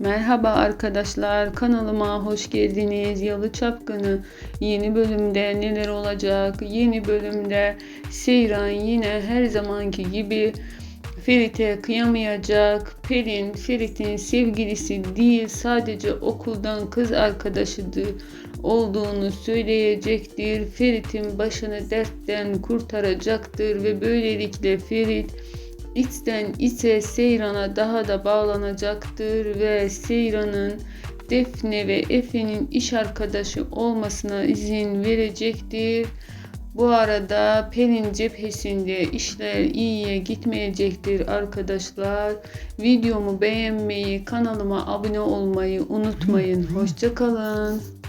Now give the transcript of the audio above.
Merhaba arkadaşlar kanalıma hoş geldiniz. Yalı Çapkını yeni bölümde neler olacak? Yeni bölümde Seyran yine her zamanki gibi Ferit'e kıyamayacak. Pelin Ferit'in sevgilisi değil sadece okuldan kız arkadaşıdır olduğunu söyleyecektir. Ferit'in başını dertten kurtaracaktır ve böylelikle Ferit içten içe Seyran'a daha da bağlanacaktır ve Seyran'ın Defne ve Efe'nin iş arkadaşı olmasına izin verecektir. Bu arada Pelin cephesinde işler iyiye gitmeyecektir arkadaşlar. Videomu beğenmeyi, kanalıma abone olmayı unutmayın. Hoşçakalın.